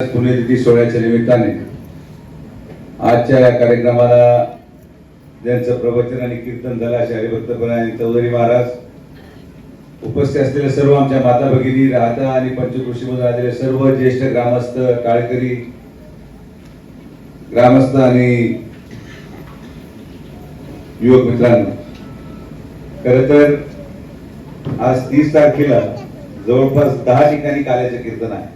पुण्यतिथी सोहळ्याच्या निमित्ताने आजच्या या कार्यक्रमाला ज्यांचं प्रवचन आणि कीर्तन झालं असे हरिभक्तपणा आणि चौधरी महाराज उपस्थित असलेले सर्व आमच्या माता भगिनी राहता आणि पंचकृषीमधून आलेले सर्व ज्येष्ठ ग्रामस्थ काळकरी ग्रामस्थ आणि युवक मित्रांनो खर तर आज तीस तारखेला जवळपास दहा ठिकाणी काल्याचं कीर्तन आहे.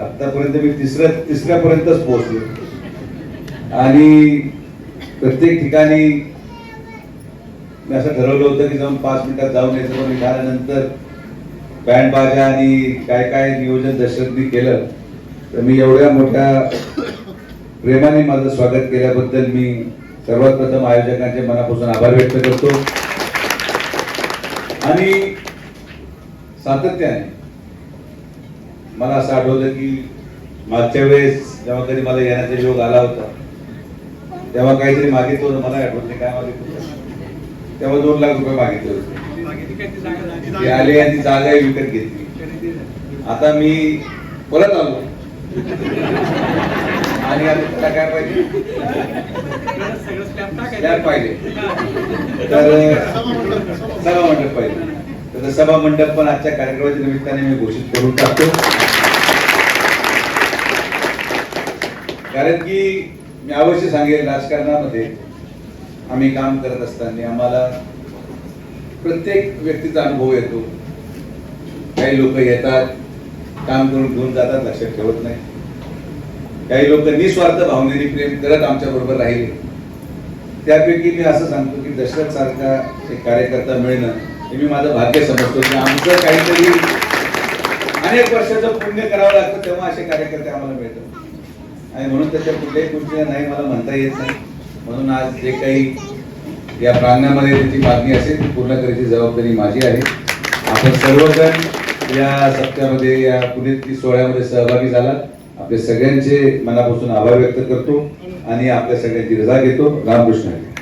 आतापर्यंत मी तिसऱ्या तिसऱ्यापर्यंतच पोहोचलो. आणि प्रत्येक ठिकाणी मी असं ठरवलं होतं की जाऊन पाच मिनिटात जाऊन यायचं पण मी झाल्यानंतर बँड बाजा आणि काय काय नियोजन दशरथनी केलं तर मी एवढ्या मोठ्या प्रेमाने माझं स्वागत केल्याबद्दल मी सर्वात प्रथम आयोजकांचे मनापासून आभार व्यक्त करतो. आणि सातत्याने मला असं आठवलं की मागच्या वेळेस जेव्हा कधी मला येण्याचा योग आला होता तेव्हा काहीतरी मागितलं होतं मला आठवत नाही काय मागितलं तेव्हा दोन लाख रुपये मागितले होते. ते आले आणि ती जागा विकत घेतली. आता मी परत आलो. आणि आता त्याला काय पाहिजे? पाहिजे. तर सभा मंडप पाहिजे. तर सभा मंडप पण आजच्या कार्यक्रमाच्या निमित्ताने मी घोषित करून टाकतो. कारण की मी अवश्य सांगेल राजकारणामध्ये आम्ही काम करत असताना आम्हाला प्रत्येक व्यक्तीचा अनुभव येतो. काही लोक येतात काम करून घेऊन जातात लक्षात ठेवत नाही. काही लोक निस्वार्थ भावनेने प्रेम करत आमच्या बरोबर राहिले. त्यापैकी मी असं सांगतो की दशरथ सारखा एक कार्यकर्ता मिळणं हे मी माझं भाग्य समजतो की आमचं काहीतरी अनेक वर्षाचं पुण्य करावं लागतं तेव्हा असे कार्यकर्ते आम्हाला मिळतात. आणि म्हणून त्याच्या कुठल्याही गोष्टीला नाही मला म्हणता येत नाही. म्हणून आज जे काही या प्रांगणामध्ये त्याची मागणी असेल ती पूर्ण करायची जबाबदारी माझी आहे. आपण सर्वजण या सप्त्यामध्ये या पुण्यातील सोहळ्यामध्ये सहभागी झाला आपले सगळ्यांचे मनापासून आभार व्यक्त करतो आणि आपल्या सगळ्यांची रजा घेतो. रामकृष्ण हरी.